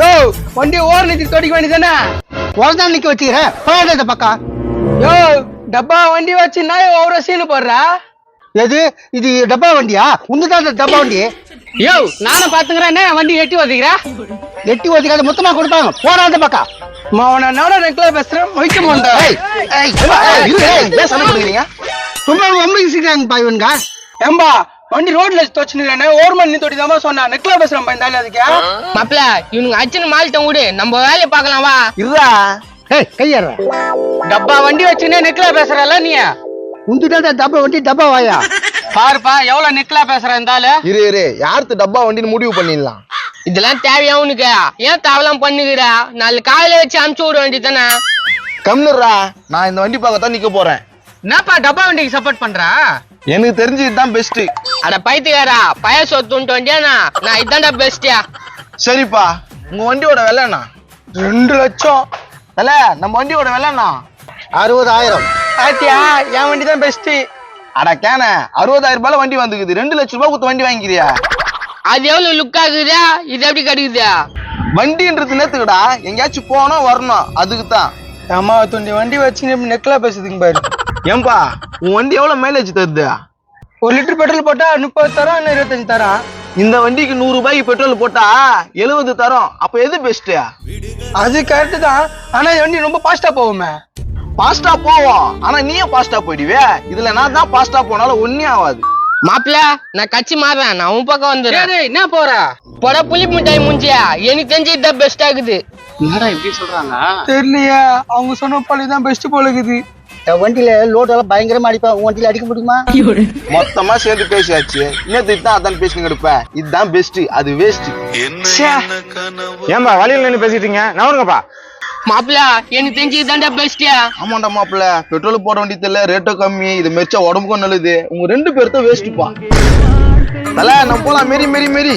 யோ வண்டி ஓர நிறுத்தி தொடிக்க வேண்டியதானே உடனே நிக்க வச்சுக்கிறேன் போயிட்டு இந்த பக்கம். யோ டப்பா வண்டி வச்சு நான் ஒவ்வொரு சீனு போடுறா? எது? இது டப்பா வண்டியா? உந்துதான் டப்பா வண்டி. யோ நானும் பாத்துக்கிறேன். வண்டி எட்டி ஒதுக்கிறா எட்டி ஒதுக்காத மொத்தமா கொடுப்பாங்க. போடா இந்த பக்கம். அவனை நோட நெக்ல பேசுறேன். வைக்க மாட்டேன். போடுறீங்க ரொம்ப சீக்கிரம் இவனுங்க. ஏம்பா வண்டி ரோட்ல தொச்சுன்னு ஓர் மணி தொடி தான் சொன்னா நெக்ல பேசுறேன் பா இந்த அதுக்கு. மாப்பிள இவனுங்க அச்சுன்னு மால்ட்டம் விடு. நம்ம வேலையை பார்க்கலாம் வா. இருடா. கையறா. டப்பா வண்டி வச்சுன்னு நெக்ல பேசுறல நீ? உந்துதான் டப்பா வண்டி டப்பா வாயா? பாருப்பா எவ்வளவு நெக்ல பேசுற இந்த ஆளு இரு இரு. யாருக்கு டப்பா வண்டின்னு முடிவு பண்ணிடலாம்? இதெல்லாம் தேவையா உனக்கு? ஏன் தேவலாம் பண்ணுகிற? நாலு காலையில வச்சு அமுச்சு விட வேண்டியதானே கம்னுறா நான் இந்த வண்டி பார்க்கத்தான் நிக்க போறேன். என்னப்பா டப்பா வண்டிக்கு சப்போர்ட் பண்றா? எனக்கு தெரிஞ்சு இதுதான் பெஸ்ட் அட பைத்துக்காரா பய சொத்துன்ட்டு வண்டியானா நான் இதான்டா பெஸ்டியா சரிப்பா உங்க வண்டியோட விலைண்ணா? ரெண்டு லட்சம். தல நம்ம வண்டியோட விலைண்ணா? அறுபதாயிரம். ஆத்தியா என் வண்டி தான் பெஸ்ட் அட கேன அறுபதாயிரம் ரூபாய்ல வண்டி வந்துக்குது. ரெண்டு லட்சம் ரூபாய் கொடுத்து வண்டி வாங்கிக்கிறியா? அது எவ்வளவு லுக் ஆகுதா இது எப்படி கிடைக்குதா? வண்டின்றது நேத்துக்குடா எங்கேயாச்சும் போகணும் வரணும். அதுக்கு தான் அம்மா துண்டி வண்டி வச்சு நெக்ல பேசுதுங்க பாரு. ஏன்பா உன் வண்டி எவ்வளவு மைலேஜ் தருது? ஒரு லிட்டர் பெட்ரோல் போட்டா முப்பது தரம் இன்னும் இருபத்தஞ்சு தரம். இந்த வண்டிக்கு நூறு ரூபாய்க்கு பெட்ரோல் போட்டா எழுபது தரும். அப்ப எது பெஸ்ட் அது கரெக்ட் தான். ஆனா இந்த வண்டி ரொம்ப ஃபாஸ்டா போகுமே. பாஸ்டா போவோம். ஆனா நீயே பாஸ்டா போயிடுவே இதுல நான் தான் பாஸ்டா போனாலும் ஒன்னே ஆகாது மாப்பிள நான் கட்சி மாறுறேன். நான் உன் பக்கம் வந்துடுறேன். என்ன போற? போட புளி மிட்டாய் முஞ்சியா? எனக்கு தெரிஞ்சு இதான் பெஸ்ட் ஆகுது. தெரியலையே. அவங்க சொன்ன பழி தான் பெஸ்ட் போல இருக்குது வண்டியில லோடெல்லாம் பயங்கரமா அடிப்பேன். உன் வண்டியில அடிக்க முடியுமா? மொத்தமா சேர்ந்து பேசியாச்சு. நேத்து தான் அதான் பேசினு கிடப்ப இதுதான் பெஸ்ட் அது வேஸ்ட் ஏன்பா வழியில் நின்று பேசிட்டீங்க நவருங்கப்பா மாப்பிள எனக்கு தெரிஞ்சு இதான்டா பெஸ்டியா ஆமாண்டா மாப்பிள்ள பெட்ரோல் போட வேண்டியது இல்ல ரேட்டும் கம்மி இது மெச்சா உடம்புக்கும் நல்லது. உங்க ரெண்டு பேர்த்த வேஸ்ட்ப்பா தல நம்ம போலாம். மேரி மேரி மேரி.